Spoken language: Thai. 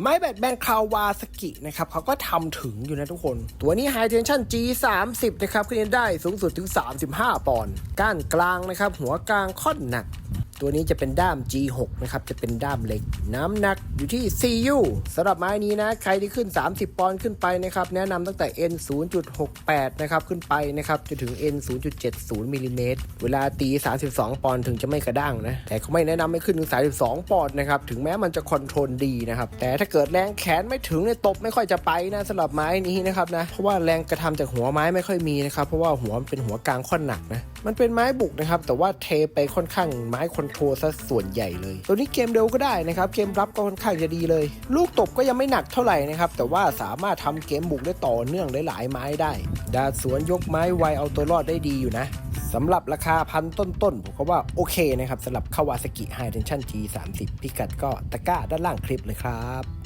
ไม้แบตแบนคาวาสกินะครับเขาก็ทำถึงอยู่นะทุกคน ตัวนี้ High Tension G 3 0นะครับขึ้นได้สูงสุดถึง 35 ปอนด์ก้านกลางนะครับ หัวกลางค่อนหนัก ตัวนี้จะเป็นด้าม G6 นะครับ จะเป็นด้ามเหล็ก น้ำหนักอยู่ที่ CU สำหรับไม้นี้นะ ใครที่ขึ้น 30 ปอนด์ขึ้นไปนะครับ แนะนำตั้งแต่ N 0.68 นะครับ ขึ้นไปนะครับ จนถึง N 0.70มิลลิเมตร เวลาตี 32 ปอนด์ถึงจะไม่กระด้างนะ แต่เขาไม่แนะนำให้ขึ้นถึง 32 ปอนด์นะครับ ถึงแม้มันจะคอนโทรลดีนะครับ แต่ถ้าเกิดแรงแขนไม่ถึงเนี่ยตบไม่ค่อยจะไปนะสำหรับไม้นี้นะครับนะ เพราะว่าแรงกระทำจากหัวไม้ไม่ค่อยมีนะครับ เพราะว่าหัวมันเป็นหัวกลางค่อนหนักนะ มันเป็นไม้บุกนะครับ แต่ว่าเทไปค่อนข้างไม้คนโทรลซะส่วนใหญ่เลย ตัวนี้เกมเร็วก็ได้นะครับ เกมรับก็ค่อนข้างจะดีเลย ลูกตบก็ยังไม่หนักเท่าไหร่นะครับ แต่ว่าสามารถทำเกมบุกได้ต่อเนื่องได้หลายไม้ได้ ดาดสวนยกไม้ไวเอาตัวรอดได้ดีอยู่นะสำหรับราคาพันต้นๆ ผมก็ว่าโอเคนะครับสำหรับคาวาสกิไฮเทนชั่น G 3 0 พิกัดก็ตะกร้าด้านล่างคลิปเลยครับ